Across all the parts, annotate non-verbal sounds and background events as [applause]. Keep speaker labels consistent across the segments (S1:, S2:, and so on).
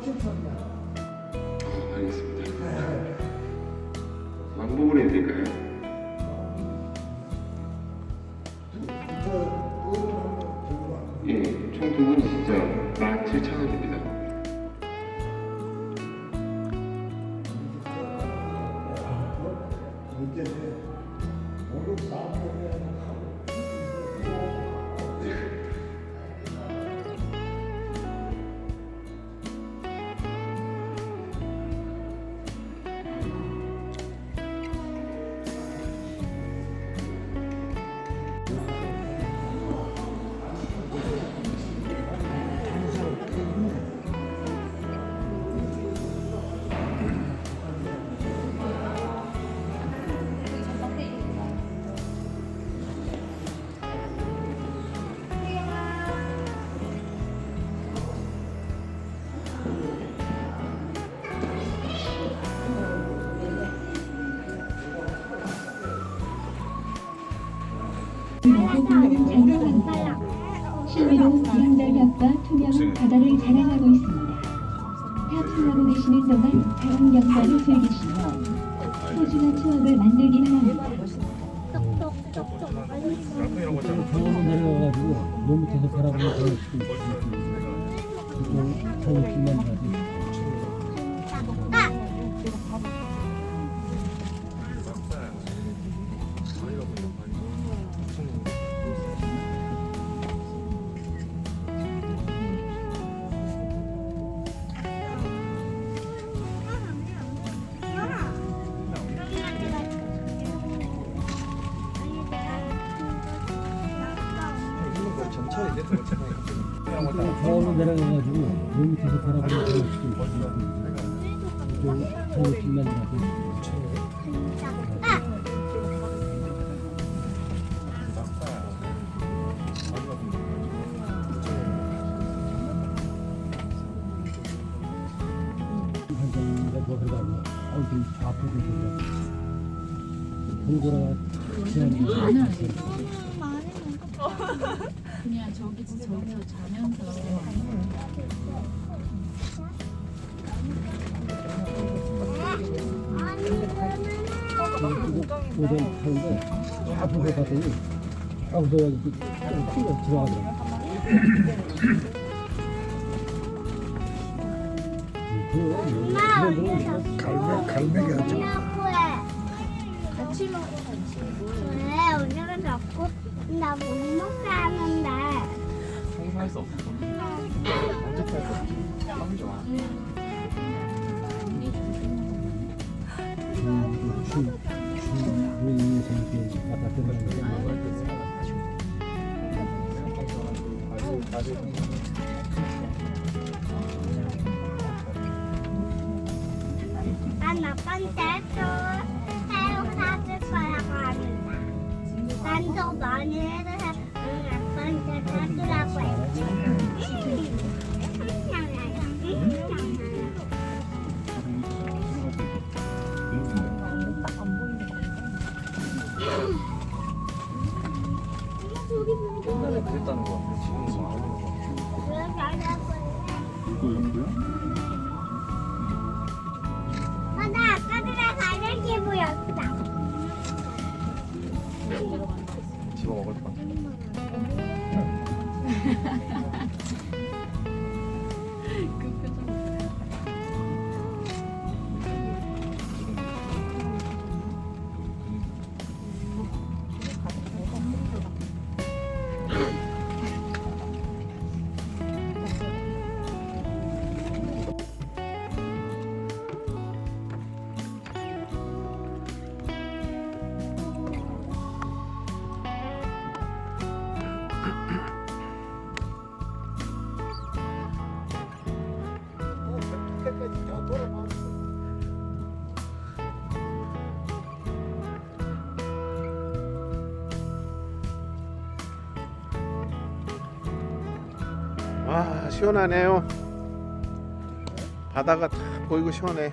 S1: 30천이야.
S2: 아, 알겠습니다. 왕 부분에 될까요?
S3: 보는 장면입니다. 신비로운 구름달벽과 투명한 바다를 자랑하고 있습니다. 탑승하고 계시는 동안 다른 경관을 즐기시며 소중한 추억을 만들기 바랍니다.
S4: 강원도 내려가가지고 너무 밑에서 바라보는 그런 시기 저는 길만 가지 내려가가지고 너무 밑에서 바라보는 그런 시기 저는 길만 가지 한정인가 뭐 그러다고 아우 좀 좌표도 그래 동고라가 지나는
S5: 그냥 저기 저기서 자면서
S4: 오전 타는데 좌표가 갔더니 딱 웃어가지고 튀어 들어가더라고
S1: 갈매, 갈매기 하지.
S6: 같이 먹어 같이. 왜 오늘은 먹고 나 못 먹게 하는 데.
S4: 주주인에서 이렇게 왔다 갔다 하는데
S6: 난 아빠한테 또 새우 사줄 거라고 합니다. 난더 많이 해서 응, 아빠한테 사주라고 했지.
S7: 옛날에 그랬다는 거 같아. 지금은 뭐안 하는 거 같아.
S6: 어,
S8: 와 시원하네요. 바다가 다 보이고 시원해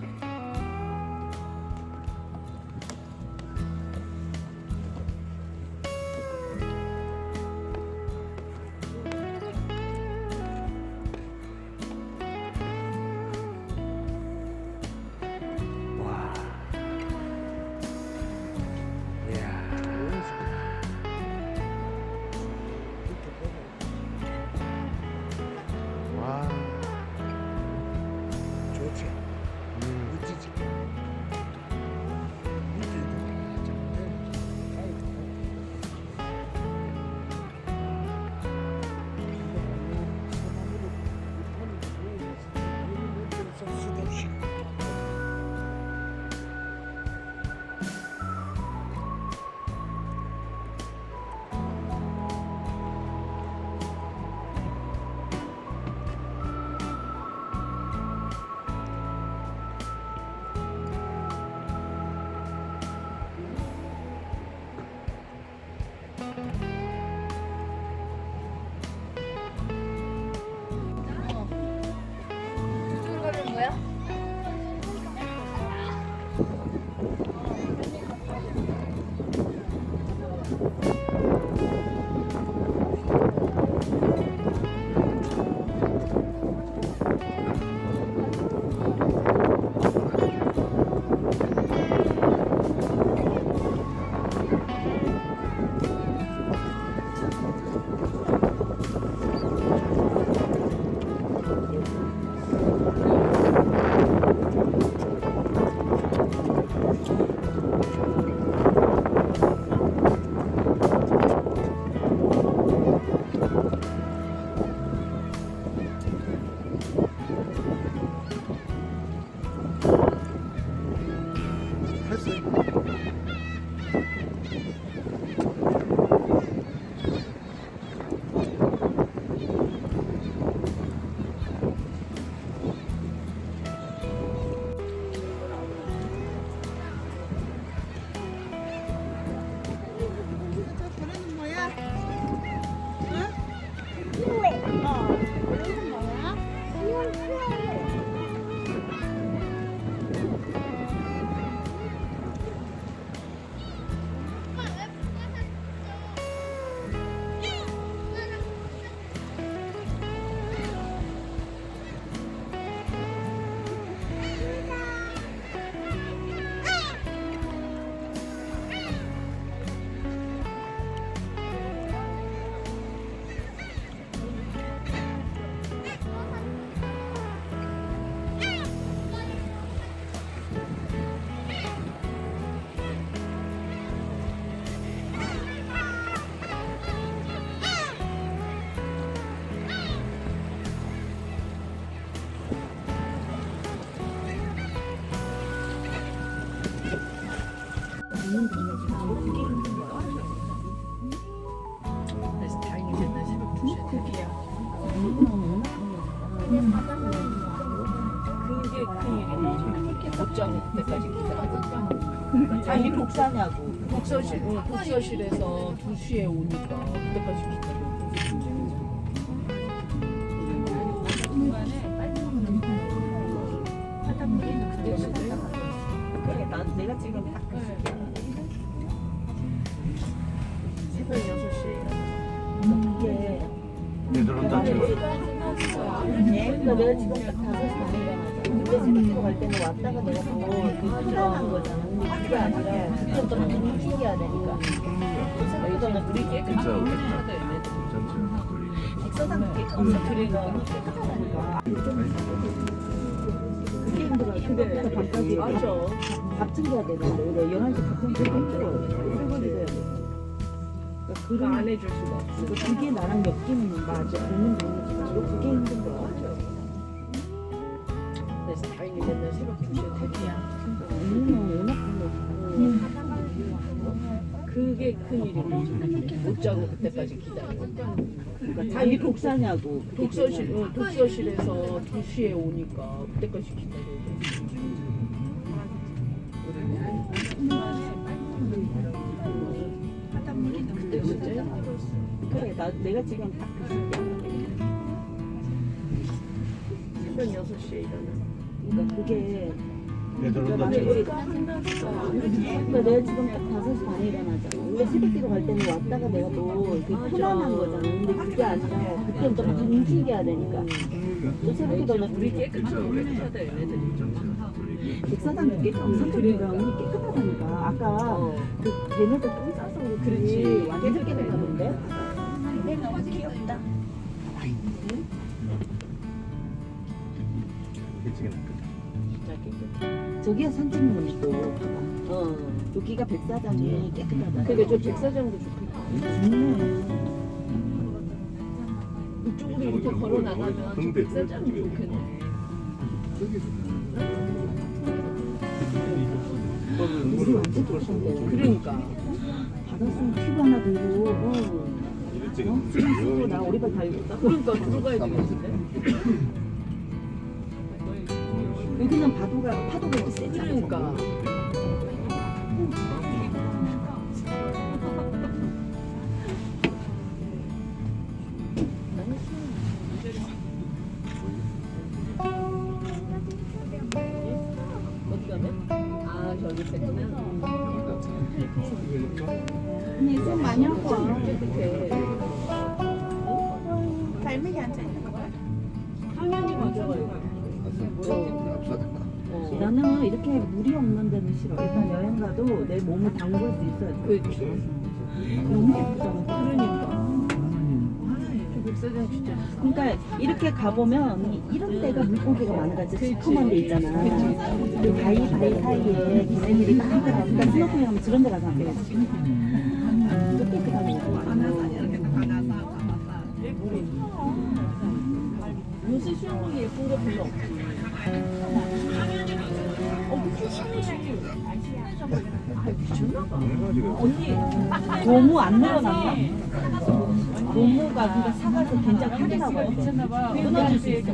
S8: 뭐야?
S1: 어, 이건 뭐야? 이건
S5: 그래서 다행히 맨날 새벽 2시에 퇴비야. 그게 큰일이네. 못 자고 그때까지 기다려.
S7: 자기 독사냐고.
S5: 독서실, 응, 독서실에서 2시에 오니까 그때까지 기다려.
S7: 그러니까 내가 지금 딱 다섯 시 반에 일어나잖아. 근데 새벽으로 갈 때는 왔다가 내가 또 들어간 거잖아. 근데 그게 아니라 그때부터 막 움직여야 되니까. 여기서는 우리 깨끗하게 해야 돼. 식사상 깨끗하게 그래가 깨끗하니까. 그게 힘들어. 그때부터 밥까지 맞아. 밥 챙겨야 되는데 우리 11시 밥 챙기기 힘들어. 설거지 해야 돼. 그러니까 그런
S5: 안 해줄 수가 없어.
S7: 그 그게 나랑 엮이는 맞아. 그게 힘든 거야.
S5: 맨날 새벽 2시에 퇴비야.
S7: 언니는 워낙 불러.
S5: 그게 큰일이네. 못 자고 그때까지 기다려.
S7: 그러니까 자기 독사냐고.
S5: 독서실, 응, 독서실에서 2시에 오니까 그때까지 기다려. 그때.
S7: 그래, 나 내가 지금 딱그 시기야.
S5: 새벽 6시에 일어나.
S7: 그러니까 그게. 그러니까 내가 지금 딱 5시 반에 일어나잖아. 근데 새벽기로 갈 때는 왔다가 내가 또 이렇게 편안한 거잖아. 근데 그게 아니라 그때부터 막 움직여야 되니까. 또 새벽기도 나 우리
S5: 깨끗하고 얘네들이.
S7: 백사장 깨끗, 삼촌이가 우리 깨끗하다니까. 아까 그 걔네들 똥 싸서 그렇지. 완전 깨끗하던데? 귀엽다.
S8: 일찍이 났거든.
S7: 진짜 깨끗해. 저기가 산책로니까 봐봐. 어. 여기가 백사장이 깨끗하다.
S5: 근데 저 백사장도 좋겠다.
S7: 좋네.
S5: 이쪽으로 이렇게 걸어 나가면 저 백사장도 좋겠네.
S7: 우리 완전 깨끗한데.
S5: 그러니까.
S7: 받았으면 튜브 하나 들고, 어, 어? 수영 쓰고 나 오리발 달고.
S5: 그러니까 들어가야 되겠는데. [laughs]
S7: 여기는 파도가, 파도가 이렇게.
S5: 그러니까. 어디 가면? 아 저기 있구나.
S7: 언니 좀 많이 하고 와.
S5: 깨끗해.
S7: 갈매기 앉아있는 나는 이렇게 물이 없는 데는 싫어. 일단 여행 가도 내 몸을 담글 수 있어야 돼.
S5: 그렇죠.
S7: 너무 예쁘잖아.
S5: 그러니까. 저 백사장 진짜.
S7: 그러니까 이렇게 가보면 이- 이런 데가 물고기가 많아가지고 시커먼 데 있잖아. 그 바위 바위 사이에 걔네들이 막 들어가. 그러니까 스노클링 하면 저런 데 가서 안 돼. 깨끗하게
S5: 요새 수영복이 예쁜 거 별로 없지. 언니,
S7: 고무 안 늘어났나? 고무가 그러니까 사가서 된장 하더라고요. 끊어줄 수 있어.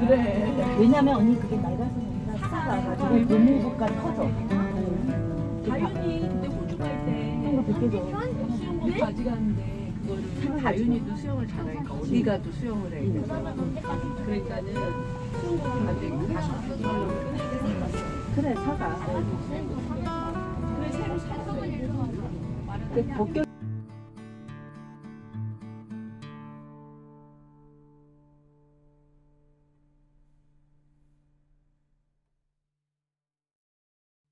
S5: 그래.
S7: 왜냐면 언니 그게 낡아서 사가가지고 고무가 터져.
S5: 다윤이 그때 호주 갈 때.
S7: 그런 거 벗겨져.
S5: 가져갔는데 그거를 다윤이도 수영을 잘하니까 어디가 또 수영을 해. 그러니까는 수영복을 가지고 다시
S7: 그래 사가.
S5: 그래 새로 사서
S7: 그 벗겨